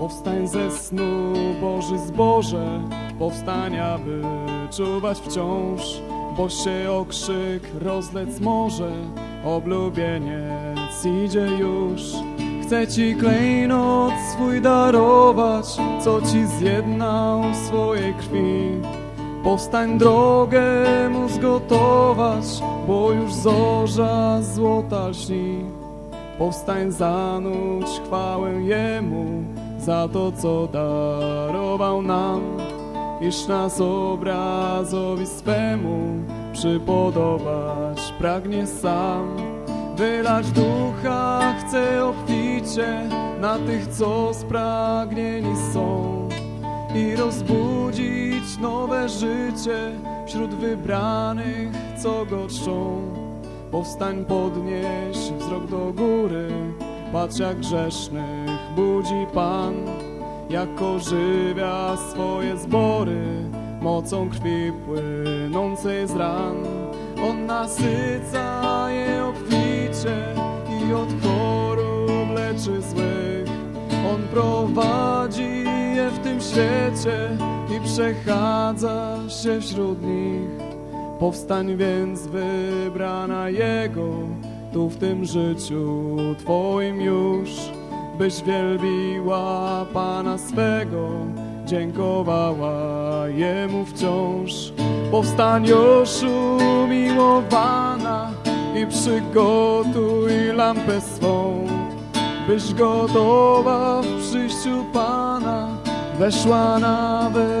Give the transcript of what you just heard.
Powstań ze snu, Boży zboże, powstań, aby czuwać wciąż, bo się okrzyk rozlec może, oblubieniec idzie już. Chcę Ci klejnot swój darować, co Ci zjednał swojej krwi. Powstań drogę mu zgotować, bo już zorza złota lśni. Powstań zanudź chwałę Jemu za to, co darował nam, iż nas obrazowi swemu przypodobać pragnie sam. Wylać ducha chce obficie na tych, co spragnieni są i rozbudzić nowe życie wśród wybranych, co go czczą. Powstań, podnieś wzrok do góry, patrz jak grzesznych budzi Pan, jak ożywia swoje zbory, mocą krwi płynącej z ran. On nasyca je obficie i od chorób leczy złych. On prowadzi je w tym świecie i przechadza się wśród nich. Powstań więc wybrana Jego, tu w tym życiu Twoim już, byś wielbiła Pana swego, dziękowała Jemu wciąż. Powstań już umiłowana i przygotuj lampę swą, byś gotowa w przyjściu Pana weszła nawet